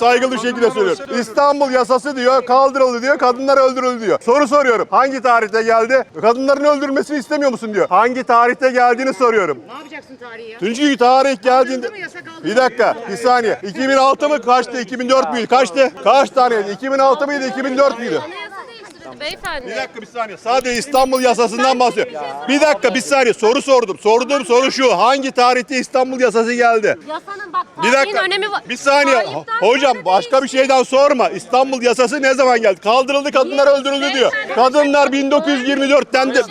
Saygılı şekilde söylüyorum. İstanbul yasası diyor, kaldırıldı diyor, kadınlar öldürüldü diyor. Soru soruyorum. Hangi tarihte geldi? Kadınların öldürülmesini istemiyor musun diyor. Hangi tarihte geldiğini soruyorum. Ne yapacaksın tarihi ya? Çünkü tarih geldiğinde... mı Bir dakika, bir saniye. 2006 mı kaçtı? 2004 müydü? Kaçtı? Kaç taneydi? 2006 mıydı? 2004 müydü? Anayasa beyefendi. Bir dakika bir saniye. Sadece İstanbul yasasından bahsediyor. Bir dakika bir saniye soru sordum. Sorduğum soru şu. Hangi tarihte İstanbul yasası geldi? Yasanın bak Bir tarihin dakika. önemi var. Bir saniye. Tarihten Hocam sonra başka bir şeyden sorma. İstanbul yasası ne zaman geldi? Kaldırıldı kadınlar öldürüldü diyor. Kadınlar 1924'ten de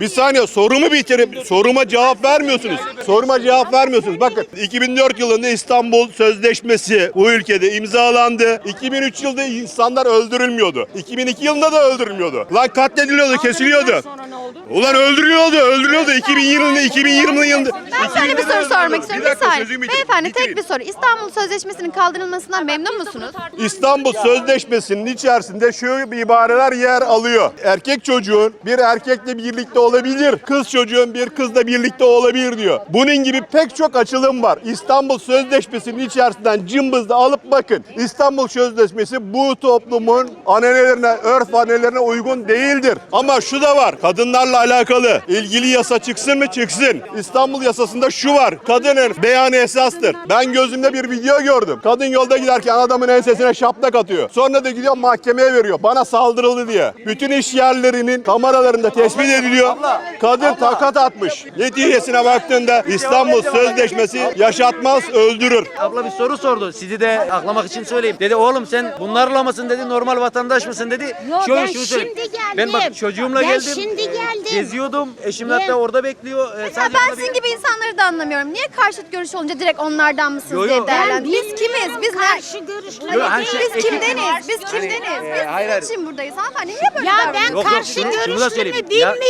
bir saniye sorumu bitirip soruma cevap vermiyorsunuz. Soruma cevap vermiyorsunuz. Bakın 2004 yılında İstanbul Sözleşmesi bu ülkede imzalandı. 2003 yılında insanlar öldürülmüyordu. 2002 yılında da öldürülmüyordu. Lan katlediliyordu, kesiliyordu. Sonra ne oldu? Ulan öldürüyordu, öldürüyordu 2020'de, 2020 yılında. Ben sana bir soru sormak istiyorum. Bir saniye. Beyefendi tek bir soru. İstanbul Sözleşmesi'nin kaldırılmasından memnun musunuz? İstanbul Sözleşmesi'nin içerisinde şu bir ibareler yer alıyor. Erkek çocuğun bir erkekle birlikte olabilir. Kız çocuğun bir kızla birlikte olabilir diyor. Bunun gibi pek çok açılım var. İstanbul Sözleşmesi'nin içerisinden cımbızla alıp bakın. İstanbul Sözleşmesi bu toplumun ananelerine, örf ananelerine uygun değildir. Ama şu da var. Kadınlarla alakalı ilgili yasa çıksın mı çıksın. İstanbul yasasında şu var. Kadının beyanı esastır. Ben gözümde bir video gördüm. Kadın yolda giderken adamın ensesine şaplak atıyor. Sonra da gidiyor mahkemeye veriyor. Bana saldırıldı diye. Bütün iş yerlerinin kameralarında tespit ediliyor. Kadın takat atmış. Neticesine baktığında İstanbul Sözleşmesi yaşatmaz, öldürür. Abla bir soru sordu. Sizi de aklamak için söyleyeyim. Dedi oğlum sen bunlarla mısın dedi. Normal vatandaş mısın dedi. Yo, Şöyle ben şunu söyleyeyim. şimdi geldim. Ben bak çocuğumla Ben geldim. şimdi Ee, geldim. Geziyordum. Eşim Ben- hatta orada bekliyor. Ee, Ya sadece ben bana sizin gibi insanları da anlamıyorum. Niye karşıt görüş olunca direkt onlardan mısınız Yo, yo. diye Ben değerlendiriyoruz. Biz kimiz? Biz ne? karşı görüşlere Yo, her şey- Biz ekip- kimdeniz? Biz kimdeniz? Biz e, hayır, sizin hayır. için buradayız hanımefendi. Niye böyle Ya ben davranıyorsunuz? Yok, yok, karşı şunu- şunu da görüşlerimi söyleyeyim. Ya- bilmiyorum.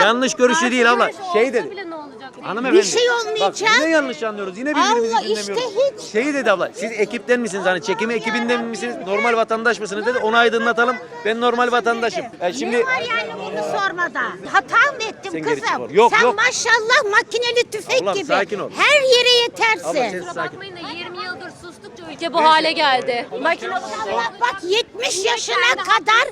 Yanlış görüşü değil abla. Şey dedi. Bile ne olacak? Hanımefendi. Bir şey olmayacak. Bak yine yanlış anlıyoruz. Yine birbirimizi Allah, işte dinlemiyoruz. hiç. Şey dedi abla. Siz ekipten misiniz? Hani çekimi ekibinden misiniz? Normal vatandaş mısınız dedi. Onu aydınlatalım. Ben normal vatandaşım. E şimdi Ne var yani bunu sormada? Hata mı ettim Sen geri kızım? çık. Yok, Sen yok. maşallah makineli tüfek Ablam, gibi. sakin ol. Her yere Abla, yetersin. sen- Kusura Sakin. bakmayın da 20 yıldır sustukça ülke bu hale geldi. Makine Allah bak 70 yaşına kadar?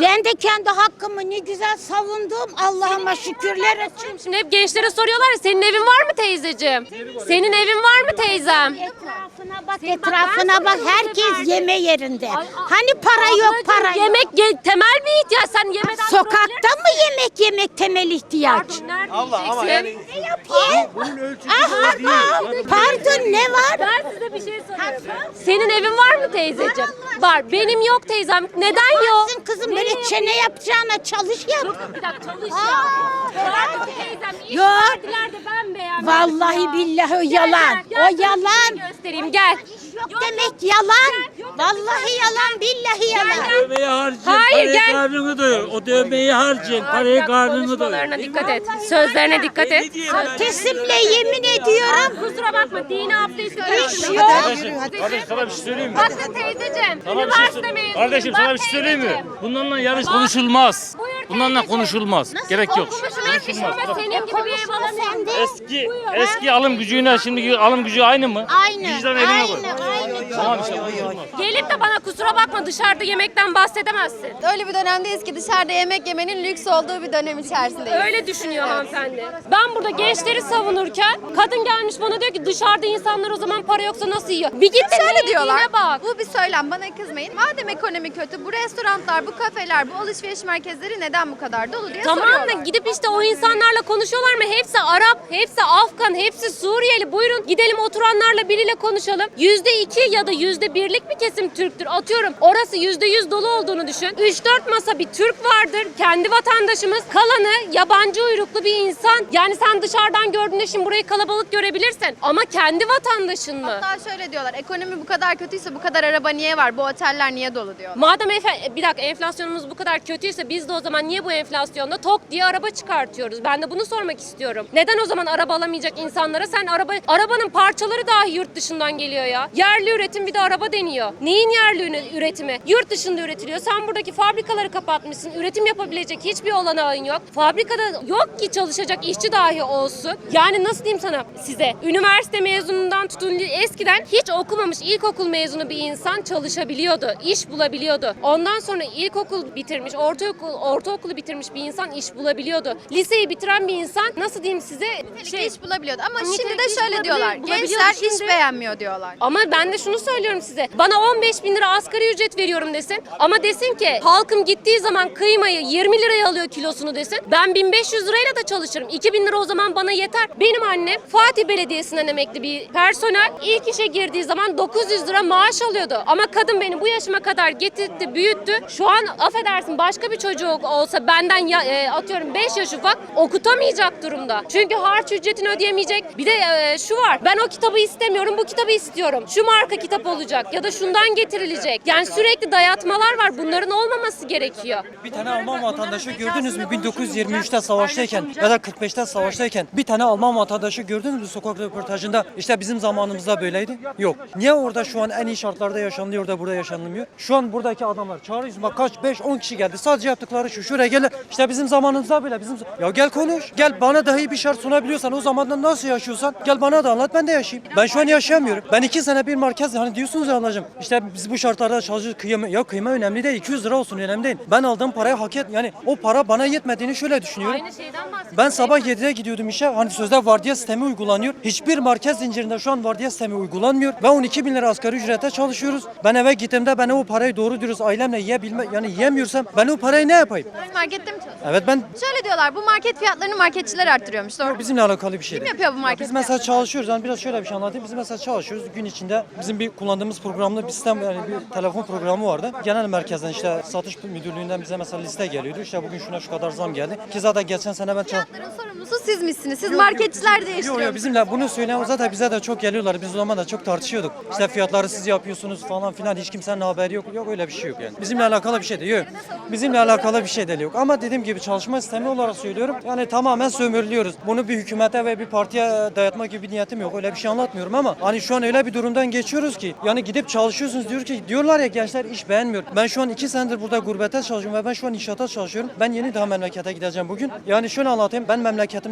Ben de kendi hakkımı ne güzel savundum. Allah'ıma şükürler olsun. Şimdi hep gençlere soruyorlar ya senin evin var mı teyzeciğim? Senin evin var mı teyzem? Etrafına bak, etrafına bak. sana Herkes yeme yerinde. Hani para yok, para yok. Yemek ye- temel bir ihtiyaç. Sen yemeden Sokakta mı yemek yemek temel ihtiyaç? Pardon, nerede Abla ama yiyeceksin? yani Ne yapayım? bunun ölçüsü Aha, böyle aha. değil. Pardon ne var? Ben size bir şey soruyorum. Senin evin var mı teyzeciğim? Var. Benim yok teyzem. Neden yok? Kızım böyle çene yapacağına çalış yap. Yok bir dakika çalış Aa. Bırak teyzem. İş Yok. verdiler de ben beğenmedim Vallahi ya. billahi o Gel, yalan. gel, gel, O sana bir yalan. göstereyim gel. Yok demek yalan. Vallahi yalan billahi yalan. Dövmeyi harcayın, Hayır, parayı gel. karnını doyur. O dövmeyi harcayın, parayı karnını doyur. Konuşmalarına dikkat et. Sözlerine dikkat et. Kesimle yemin ediyorum. Kusura bakma dini Hiç karıştırma. yok. Kardeşim sana bir şey söyleyeyim mi? Bakın teyzeciğim. Şey üniversite mezunuyum. Kardeşim sana bir şey söyleyeyim mi? Bunlarla yarış konuşulmaz. Bunlarla konuşulmaz. Gerek yok. Ve senin gibi bir ev alamıyorum. Eski eski alım gücüyle şimdiki alım gücü aynı mı? Aynı. Vicdan eline koy. Aynı. Tamam. Gelip de bana kusura bakma dışarıda yemekten bahsedemezsin. Öyle bir dönemdeyiz ki dışarıda yemek yemenin lüks olduğu bir dönem içerisindeyiz. Öyle düşünüyor hanımefendi. Ben burada gençleri savunurken kadın gelmiş bana diyor ki dışarıda insanlar o zaman para yoksa nasıl yiyor? Bir git Şöyle diyorlar. bak. Bu bir söylem bana kızmayın. Madem ekonomi kötü bu restoranlar, bu kafeler, bu alışveriş merkezleri neden bu kadar dolu diye Tamam da soruyorlar. gidip işte o insanlarla konuşuyorlar mı? Hepsi Arap, hepsi Afgan, hepsi Suriyeli. Buyurun gidelim oturanlarla biriyle konuşalım. Yüzde iki ya da yüzde birlik bir kesim Türktür. Atıyorum orası yüzde yüz dolu olduğunu düşün. 3-4 masa bir Türk vardır. Kendi vatandaşımız. Kalanı yabancı uyruklu bir insan. Yani sen dışarıdan gördüğünde şimdi burayı kalabalık görebilirsin. Ama kendi vatandaşın mı? Hatta şöyle diyorlar. Ekonomi bu kadar kötüyse bu kadar araba niye var? Bu oteller niye dolu diyor. Madem efe- bir dakika enflasyonumuz bu kadar kötüyse biz de o zaman niye bu enflasyonda tok diye araba çıkartıyoruz? Ben de bunu sormak istiyorum. Neden o zaman araba alamayacak insanlara sen araba arabanın parçaları dahi yurt dışından geliyor ya. Yerli üretim bir de araba deniyor. Neyin yerli üre- üretimi? Yurt dışında üretiliyor. Sen buradaki fabrikaları kapatmışsın. Üretim yapabilecek hiçbir olanağın yok. Fabrikada yok ki çalışacak işçi dahi olsun. Yani nasıl diyeyim sana size? Üniversite mezunundan tutun eskiden hiç okumamış ilkokul mezunu bir insan çalışabiliyordu. iş bulabiliyordu. Ondan sonra ilkokul bitirmiş, ortaokul, ortaokulu bitirmiş bir insan iş bulabiliyordu. Liseyi bitiren bir insan nasıl diyeyim size Şey, iş bulabiliyordu ama şimdi de şöyle diyorlar. Gençler iş beğenmiyor diyorlar. ama ben de şunu söylüyorum size. Bana 15 bin lira asgari ücret veriyorum desin. Ama desin ki halkım gittiği zaman kıymayı 20 liraya alıyor kilosunu desin. Ben 1500 lirayla da çalışırım. 2000 lira o zaman bana yeter. Benim annem Fatih Belediyesi'nden emekli bir personel. İlk işe girdiği zaman 900 lira maaş alıyordu. Ama kadın beni bu yaşıma kadar getirdi, büyüttü. Şu an affedersin başka bir çocuğu olsa benden ya, e, atıyorum 5 yaş ufak okutamayacak durumda. Çünkü harç ücretini ödeyemeyecek. Bir de e, şu var. Ben o kitabı istemiyorum, bu kitabı istiyorum. Şu marka kitap olacak ya da şundan getirilecek. Yani sürekli dayatmalar var. Bunların olmaması gerekiyor. Bir tane Alman vatandaşı gördünüz mü 1923'te savaştayken ya da 45'te savaştayken bir tane Alman vatandaşı gördünüz mü sokak röportajında işte bizim zamanımızda böyleydi. Yok. Niye orada şu an en iyi şartlarda yaşanılıyor da burada yaşanılmıyor? Şu an buradaki adamlar çağırıyoruz bak kaç 5 10 kişi geldi. Sadece yaptıkları şu şuraya gel. İşte bizim zamanımızda böyle bizim ya gel konuş. Gel bana dahi bir şart sunabiliyorsan o zamandan nasıl yaşıyorsan gel bana da anlat ben de yaşayayım. Ben şu an yaşayamıyorum. Ben iki sene bir merkez hani diyorsunuz ya ablacığım işte biz bu şartlarda çalışıyoruz kıyma ya kıyma önemli değil 200 lira olsun önemli değil. Ben aldığım parayı hak et yani o para bana yetmediğini şöyle düşünüyorum. Aynı şeyden bahsediyorum. Ben sabah 7'de gidiyordum işe. Hani sözde vardiya sistemi uygulanıyor. Hiçbir market zincirinde şu an vardiya sistemi uygulanmıyor. Ve 12 bin lira asgari ücrete çalışıyoruz. Ben eve gittiğimde ben o parayı doğru dürüst ailemle yiyebilme yani yiyemiyorsam ben o parayı ne yapayım? Siz markette mi çalışıyorsunuz? Evet ben Şöyle diyorlar bu market fiyatlarını marketçiler arttırıyormuş. Doğru. bizimle alakalı bir şey. Kim yapıyor bu market Biz mesela çalışıyoruz. Yani biraz şöyle bir şey anlatayım. Biz mesela çalışıyoruz. Gün içinde bizim bir kullandığımız programda bir sistem yani bir telefon programı vardı. Genel merkezden işte satış müdürlüğünden bize mesela liste geliyordu. İşte bugün şuna şu kadar zam geldi. Ki zaten geçen sene ben Fiyatların sorumlusu siz misiniz? Siz marketçiler Yok değiştiriyorsunuz. yok bizimle bunu söyleyen zaten bize de çok geliyorlar. Biz o zaman da çok tartışıyorduk. İşte fiyatları siz yapıyorsunuz falan filan. Hiç kimsenin haberi yok. Yok öyle bir şey yok yani. Bizimle alakalı bir şey değil. Yok. Bizimle alakalı bir şey de yok. Ama dediğim gibi çalışma sistemi olarak söylüyorum. Yani tamamen sömürülüyoruz. Bunu bir hükümete ve bir partiye dayatma gibi bir niyetim yok. Öyle bir şey anlatmıyorum ama hani şu an öyle bir durumdan geçiyoruz ki yani gidip çalışıyorsunuz diyor ki diyorlar ya gençler iş beğenmiyor. Ben şu an iki senedir burada gurbete çalışıyorum ve ben şu an inşaata çalışıyorum. Ben yeni daha memlekete gideceğim bugün. Yani şöyle anlatayım. Ben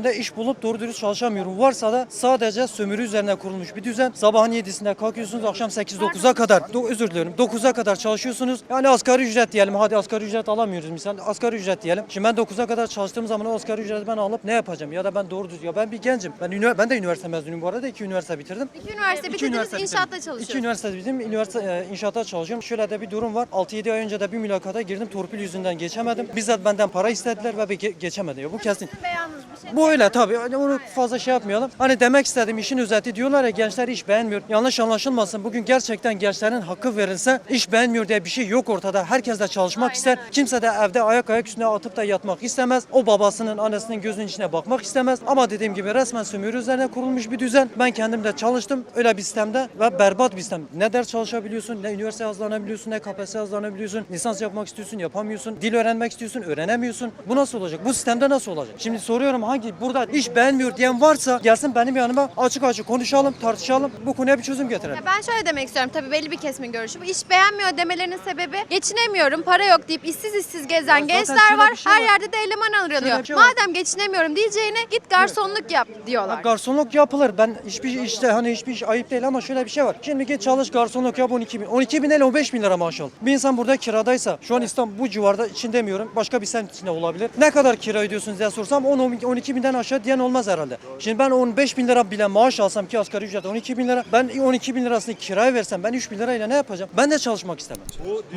memleketimde iş bulup doğru dürüst çalışamıyorum. Varsa da sadece sömürü üzerine kurulmuş bir düzen. Sabahın 7'sinde kalkıyorsunuz akşam 8-9'a kadar. Do- özür diliyorum. 9'a kadar çalışıyorsunuz. Yani asgari ücret diyelim. Hadi asgari ücret alamıyoruz misal. Asgari ücret diyelim. Şimdi ben 9'a kadar çalıştığım zaman o asgari ücreti ben alıp ne yapacağım? Ya da ben doğru düz ya ben bir gencim. Ben ünivers- ben de üniversite mezunuyum bu arada. iki üniversite bitirdim. İki üniversite İki bitirdiniz üniversite inşaatta bitirdim. çalışıyorsunuz. İki üniversite bitirdim. Üniversite e, inşaata çalışıyorum. Şöyle de bir durum var. 6-7 ay önce de bir mülakata girdim. Torpil yüzünden geçemedim. Bizzat benden para istediler ve ben ge- geçemedim. Ya bu kesin. Sizin beyanınız bir şey. Bu öyle tabii. Hani onu fazla şey yapmayalım. Hani demek istedim işin özeti diyorlar ya gençler iş beğenmiyor. Yanlış anlaşılmasın. Bugün gerçekten gençlerin hakkı verilse iş beğenmiyor diye bir şey yok ortada. Herkes de çalışmak ister. Kimse de evde ayak ayak üstüne atıp da yatmak istemez. O babasının, annesinin gözünün içine bakmak istemez. Ama dediğim gibi resmen sömürü üzerine kurulmuş bir düzen. Ben kendim de çalıştım öyle bir sistemde ve berbat bir sistem. Ne ders çalışabiliyorsun, ne üniversite hazırlanabiliyorsun, ne KPSS hazırlanabiliyorsun. Lisans yapmak istiyorsun, yapamıyorsun. Dil öğrenmek istiyorsun, öğrenemiyorsun. Bu nasıl olacak? Bu sistemde nasıl olacak? Şimdi soruyorum hangi burada iş beğenmiyor diyen varsa gelsin benim yanıma açık açık konuşalım, tartışalım. Bu konuya bir çözüm getirelim. Ya ben şöyle demek istiyorum tabii belli bir kesimin görüşü. Bu iş beğenmiyor demelerinin sebebi geçinemiyorum, para yok deyip işsiz işsiz gezen gençler var. şey Her var. yerde de eleman aranıyor. şey var. Madem geçinemiyorum diyeceğine git garsonluk yap diyorlar. Garsonluk yapılır. Ben hiçbir işte hani hiçbir iş ayıp değil ama şöyle bir şey var. Şimdi git çalış garsonluk yap 12 bin. 12 bin ile 15 bin lira maaş al. Bir insan burada kiradaysa şu an İstanbul bu civarda için demiyorum. Başka bir semt içinde olabilir. Ne kadar kira ödüyorsunuz diye sorsam 10 12 binden aşağı diyen olmaz herhalde. Şimdi ben 15 bin lira bile maaş alsam ki asgari ücret 12 bin lira. Ben 12 bin lirasını kiraya versem ben 3 bin lirayla ne yapacağım? Ben de çalışmak istemem.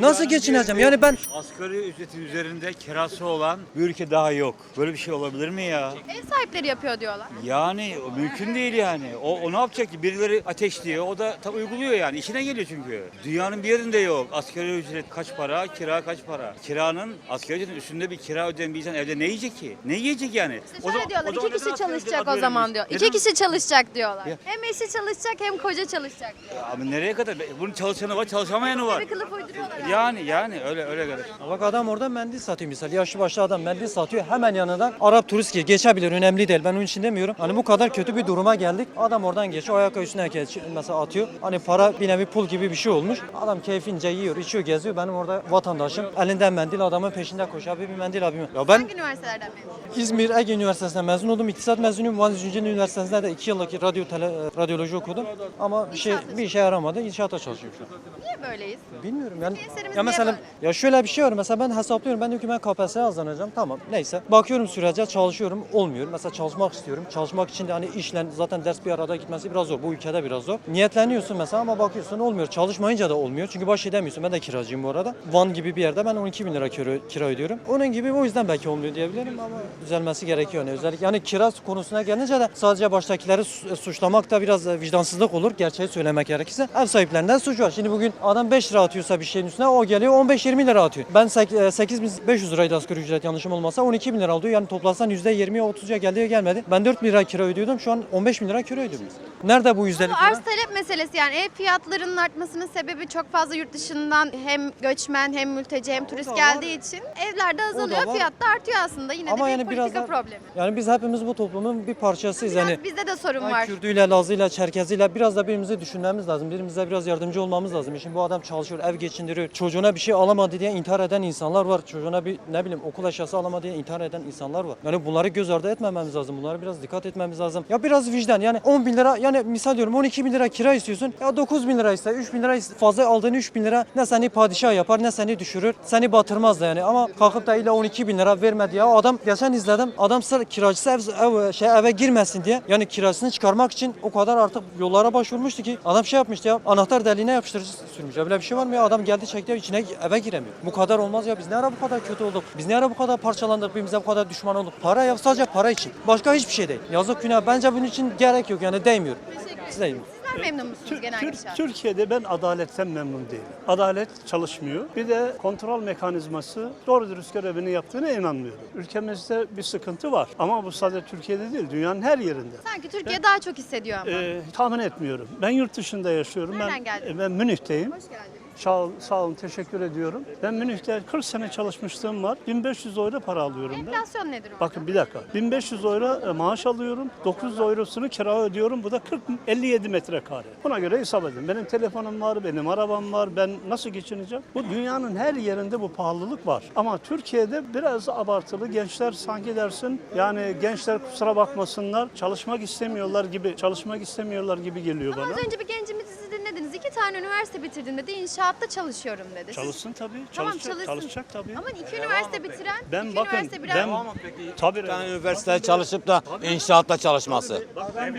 Nasıl geçineceğim? Yani ben Asgari ücretin üzerinde kirası olan bir ülke daha yok. Böyle bir şey olabilir mi ya? Ev sahipleri yapıyor diyorlar. Yani o mümkün değil yani. O, o ne yapacak ki? Birileri ateşliyor. O da tabii uyguluyor yani. İşine geliyor çünkü. Dünyanın bir yerinde yok. Asgari ücret kaç para? Kira kaç para? Kiranın asgari ücretin üstünde bir kira ödeyen bir insan evde ne yiyecek ki? Ne yiyecek yani? İşte O şöyle zaman- diyorlar diyorlar. İki kişi çalışacak o zaman diyor. İki kişi çalışacak diyorlar. Ya. Hem eşi çalışacak hem koca çalışacak diyor. Abi nereye kadar? Bunun çalışanı var, çalışamayanı var. Bir kılıf uyduruyorlar. abi. Yani yani öyle öyle kardeş. Bak adam orada mendil satıyor misal. Yaşlı başlı adam mendil satıyor. Hemen yanından Arap turist ki geçebilir. Önemli değil. Ben onun için demiyorum. Hani bu kadar kötü bir duruma geldik. Adam oradan geçiyor. Ayak üstüne geç, mesela atıyor. Hani para bir nevi pul gibi bir şey olmuş. Adam keyfince yiyor, içiyor, geziyor. Benim orada vatandaşım elinden mendil adamın peşinde koşuyor. Abi bir mendil abi. Ya ben Hangi üniversitelerden memnun? İzmir Ege Üniversitesi'nden mezun oldum. İktisat mezunuyum. Van Zünceli Üniversitesi'nde de 2 yıllık radyo tele, radyoloji okudum. Ama bir şey bir işe yaramadı. İnşaata çalışıyorum şu an. Niye böyleyiz? Bilmiyorum yani. Gençlerimiz Ya niye mesela böyle? ya şöyle bir şey var. Mesela ben hesaplıyorum. Ben diyorum ki ben KPSS'ye hazırlanacağım. Tamam neyse. Bakıyorum sürece çalışıyorum. Olmuyor. Mesela çalışmak istiyorum. Çalışmak için de hani işle zaten ders bir arada gitmesi biraz zor. Bu ülkede biraz zor. Niyetleniyorsun mesela ama bakıyorsun olmuyor. Çalışmayınca da olmuyor. Çünkü baş edemiyorsun. Ben de kiracıyım bu arada. Van gibi bir yerde ben 12 bin lira kira, kira ödüyorum. Onun gibi o yüzden belki olmuyor diyebilirim ama düzelmesi gerekiyor. Yani özellikle yani kira konusuna gelince de sadece baştakileri su- suçlamak da biraz e, vicdansızlık olur. Gerçeği söylemek gerekirse. Ev sahiplerinden suç var. Şimdi bugün adam 5 lira atıyorsa bir şeyin üstüne o geliyor 15-20 lira atıyor. Ben sek- e, 8500 liraydı asgari ücret yanlışım olmasa 12 bin lira alıyor. Yani toplasan %20'ye 30'ya geldi gelmedi. Ben 4 bin lira kira ödüyordum. Şu an 15 bin lira kira ödüyorum. Nerede bu yüzdelik? Arz talep meselesi yani ev fiyatlarının artmasının sebebi çok fazla yurt dışından hem göçmen hem mülteci hem turist geldiği için evlerde azalıyor. Fiyat da artıyor aslında. Yine Ama de bir yani biraz politika da, problemi. yani biz hepimiz bu toplumun bir parçasıyız. Biraz yani bizde de sorun var. Kürdüyle, Lazıyla, Çerkeziyle biraz da birbirimizi düşünmemiz lazım. Birbirimize biraz yardımcı olmamız lazım. Şimdi bu adam çalışıyor, ev geçindiriyor. Çocuğuna bir şey alamadı diye intihar eden insanlar var. Çocuğuna bir ne bileyim okul eşyası alamadı diye intihar eden insanlar var. Yani bunları göz ardı etmememiz lazım. Bunlara biraz dikkat etmemiz lazım. Ya biraz vicdan yani 10 bin lira yani misal diyorum 12 bin lira kira istiyorsun. Ya 9 bin lira iste, 3 bin lira fazla aldığın 3 bin lira ne seni padişah yapar ne seni düşürür. Seni batırmaz da yani ama kalkıp da illa 12 bin lira vermedi ya. O adam geçen izledim. Adam sırf kiracısı ev, ev- şey, eve girmesin diye yani kirasını çıkarmak için o kadar artık yollara başvurmuştu ki adam şey yapmıştı ya anahtar deliğine yapıştırıcı sürmüş. Ya böyle bir şey var mı ya? Adam geldi çekti içine eve giremiyor. Bu kadar olmaz ya. Biz ne ara bu kadar kötü olduk? Biz ne ara bu kadar parçalandık? Birbirimize bu kadar düşman olduk? Para ya sadece para için. Başka hiçbir şey değil. Yazık günah. Bence bunun için gerek yok yani değmiyor. Siz değmiyor. Sizler memnun musunuz genel Tür-? Türkiye'de ben adaletten memnun değilim. Adalet çalışmıyor. Bir de kontrol mekanizması doğru dürüst görevini yaptığına inanmıyorum. Ülkemizde bir sıkıntı var. Ama bu sadece Türkiye'de değil, dünyanın her yerinde. Sanki Türkiye daha çok hissediyor ama. Ee, tahmin etmiyorum. Ben yurt dışında yaşıyorum. Nereden ben, geldiniz? Ben Münih'teyim. Hoş geldiniz. Sağ, ol- sağ olun, teşekkür ediyorum. Ben Münih'te 40 sene çalışmışlığım var. 1500 euro para alıyorum ben. Enflasyon nedir orada? Bakın bir dakika. 1500 euro e, maaş alıyorum. 900 eurosunu kira ödüyorum. Bu da 40 57 metrekare. Buna göre hesap edin. Benim telefonum var, benim arabam var. Ben nasıl geçineceğim? Bu dünyanın her yerinde bu pahalılık var. Ama Türkiye'de biraz abartılı. Gençler sanki dersin yani gençler kusura bakmasınlar. Çalışmak istemiyorlar gibi çalışmak istemiyorlar gibi geliyor Ama bana. az önce bir gencimiz sizi. İki tane üniversite bitirdim dedi. İnşaatta çalışıyorum dedi. Siz- Çalışsın tabii. Tamam çalışacak, çalışsın. çalışacak tabii. Ama iki üniversite bitiren, Ben iki bakın üniversite bilen... ben tabii Bir tane üniversitede çalışıp da inşaatta çalışması. ben,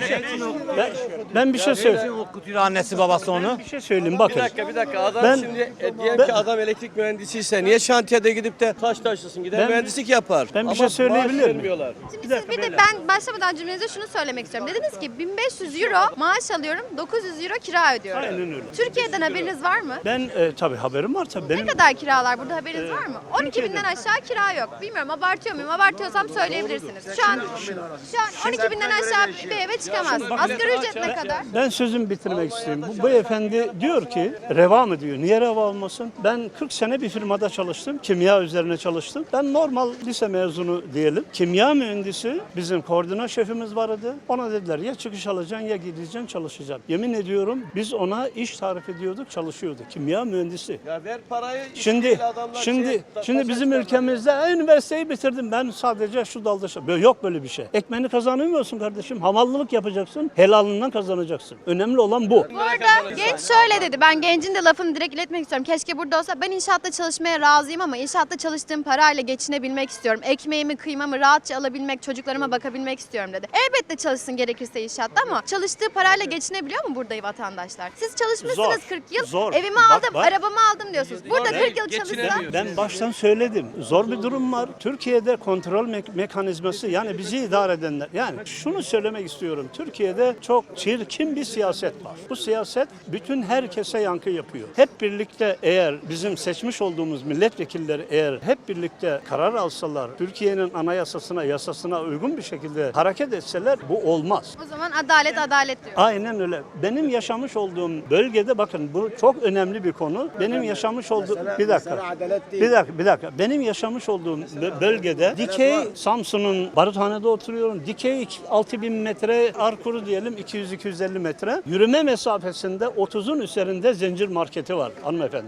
ben bir şey söyleyeyim. Okutuyor annesi babası onu. Bir şey söyleyeyim bakın. Bir dakika bir dakika adam Ben- şimdi e, diyelim ben- ki adam elektrik mühendisiyse niye şantiyede gidip de taş taşlasın gider Ben- mühendislik yapar. ben bir Ama şey söyleyebilir miyim? Şimdi Bir siz dakika bir de ben başlamadan cümlenize şunu söylemek istiyorum. Dediniz ki 1500 euro maaş alıyorum, 900 euro kira ödüyorum. Aynen öyle. Türkiye'den haberiniz var mı? Ben e, tabii haberim var tabii. Benim Ne kadar kiralar burada haberiniz var mı? 12 Türkiye'de- binden aşağı kira yok. Bilmiyorum abartıyor muyum? Abartıyorsam söyleyebilirsiniz. Şu an şu an 12 binden aşağı bir eve çıkamazsın. Asgari ücret ne kadar? ben sözümü bitirmek istiyorum. Bu beyefendi diyor ki reva mı diyor. Niye reva olmasın? Ben 40 sene bir firmada çalıştım. Kimya üzerine çalıştım. Ben normal lise mezunu diyelim. Kimya mühendisi bizim koordinat şefimiz vardı. Ona dediler ya çıkış alacaksın ya gideceksin çalışacaksın. Yemin ediyorum biz ona iş tarif ediyorduk çalışıyordu. Kimya mühendisi. Ya ver parayı Şimdi şimdi şey- şimdi bizim ülkemizde "E, üniversiteyi bitirdim ben sadece şu dalda şey-" Böyle Yok böyle bir şey. Ekmeğini kazanamıyorsun kardeşim. Hamallılık yapacaksın. Helalından kazanacaksın. Önemli olan bu. Bu arada genç şöyle dedi. Ben gencin de lafını direkt iletmek istiyorum. Keşke burada olsa. Ben inşaatta çalışmaya razıyım ama inşaatta çalıştığım parayla geçinebilmek istiyorum. Ekmeğimi, kıymamı rahatça alabilmek, çocuklarıma bakabilmek istiyorum dedi. Elbette çalışsın gerekirse inşaatta ama çalıştığı parayla geçinebiliyor mu burada vatandaşlar? Siz çalışmışsınız. Zor, 40 yıl. zor. Evimi Bak, aldım, bak. arabamı aldım diyorsunuz. Burada 40 yıl çalışsa Ben baştan söyledim. Zor bir durum var. Türkiye'de kontrol me- mekanizması yani bizi idare edenler. Yani şunu söylemek istiyorum. Türkiye'de çok çirkin bir siyaset var. Bu siyaset bütün herkese yankı yapıyor. Hep birlikte eğer bizim seçmiş olduğumuz milletvekilleri eğer hep birlikte karar alsalar, Türkiye'nin anayasasına, yasasına uygun bir şekilde hareket etseler bu olmaz. o zaman adalet adalet diyor. Aynen öyle. Benim yaşamış olduğum bölgede bakın bu çok önemli bir konu. Benim yaşamış olduğum bir dakika. Bir dakika, bir dakika. Benim yaşamış olduğum bö- bölgede dikey Samsun'un baruthanede oturuyorum. Dikey 6000 metre arkuru diyelim 200-250 metre. Yürüme mesafesinde 30'un üzerinde zincir marketi var hanımefendi.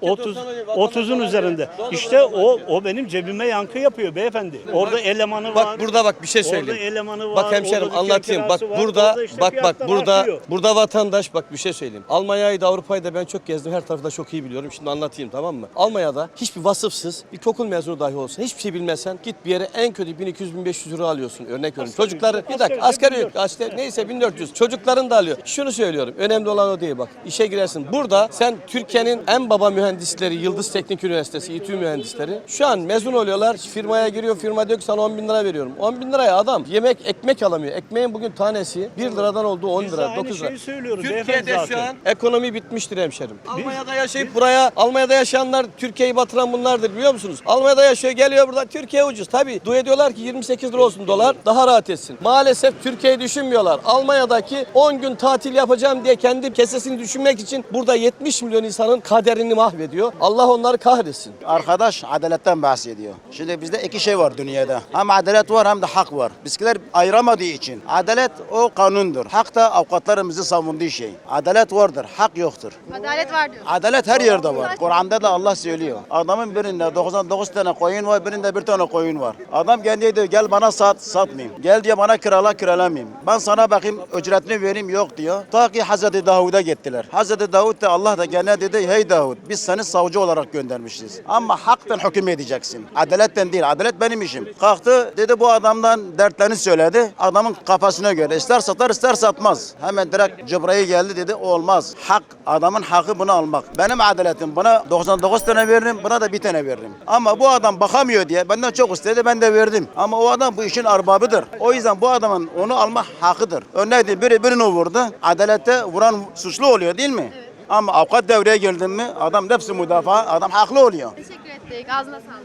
30 30'un üzerinde. İşte o o benim cebime yankı yapıyor beyefendi. Orada elemanı var. Bak burada bak bir şey Orada söyleyeyim. elemanı var. Bak hemşerim orada anlatayım. Bak kirası var, burada orada işte bak bak fiyatlar burada artıyor. burada vatandaş bak bir şey söyleyeyim. Almanya'yı da Avrupa'yı da ben çok gezdim. Her tarafı da çok iyi biliyorum. Şimdi anlatayım tamam mı? Almanya'da hiçbir vasıfsız bir okul mezunu dahi olsa hiçbir şey bilmesen git bir yere en kötü 1200-1500 euro alıyorsun. Örnek veriyorum. Çocukları bir dakika Asgari asgari ücret asker neyse 1400. Çocukların da alıyor. Şunu söylüyorum. Önemli olan o değil bak. İşe girersin. Burada sen Türkiye'nin en baba mühendisleri Yıldız Teknik Üniversitesi İTÜ mühendisleri şu an mezun oluyorlar. Firmaya giriyor. Firma diyor ki sana 10 bin lira veriyorum. 10 bin liraya adam yemek ekmek alamıyor. Ekmeğin bugün tanesi 1 liradan olduğu 10 Biz de lira aynı 9 lira. şeyi söylüyoruz Türkiye'de şu an ekonomi bitmiştir hemşerim. Almanya'da yaşayıp buraya Almanya'da yaşayanlar Türkiye'yi batıran bunlardır biliyor musunuz? Almanya'da yaşıyor geliyor burada Türkiye ucuz. Tabii dua ediyorlar ki 28 lira olsun dolar daha rahat etsin. Maalesef Türkiye'yi düşünmüyorlar. Almanya'daki 10 gün tatil yapacağım diye kendi kesesini düşünmek için burada 70 milyon insanın kaderini mahvediyor. Allah onları kahretsin. Arkadaş adaletten bahsediyor. Şimdi bizde iki şey var dünyada. Hem adalet var hem de hak var. Bizkiler ayıramadığı için. Adalet o kanundur. Hak da avukatlarımızı savunduğu şey. Adalet vardır, hak yoktur. Adalet var diyor. Adalet her yerde var. Kur'an'da da Allah söylüyor. Adamın birinde 99 tane koyun var, birinde bir tane koyun var. Adam geldi diyor gel bana sat, satmayayım. Gel diye bana kirala, kiralamayayım. Ben sana bakayım ücretini vereyim yok diyor. Ta ki Hazreti Davud'a gittiler. Hazreti Davud da Allah da gene dedi hey Davud biz seni savcı olarak göndermişiz. Ama haktan hüküm edeceksin. Adaletten değil. Adalet benim işim. Kalktı dedi bu adamdan dertlerini söyledi. Adamın kafasına göre ister satar ister satmaz. Hemen direkt Cebrail geldi dedi olmaz. Hak adamın hakkı bunu almak. Benim adaletim buna 99 tane veririm buna da bir tane veririm. Ama bu adam bakamıyor diye benden çok istedi ben de verdim. Ama o adam bu işin arbabıdır. O yüzden bu adamın onu almak hakkıdır. Örneğin biri birini vurdu. Adalette vuran suçlu oluyor değil mi? Ama avukat devreye girdi mi adam nefsi müdafaa adam haklı oluyor. Teşekkür ettik. Ağzına sağlık.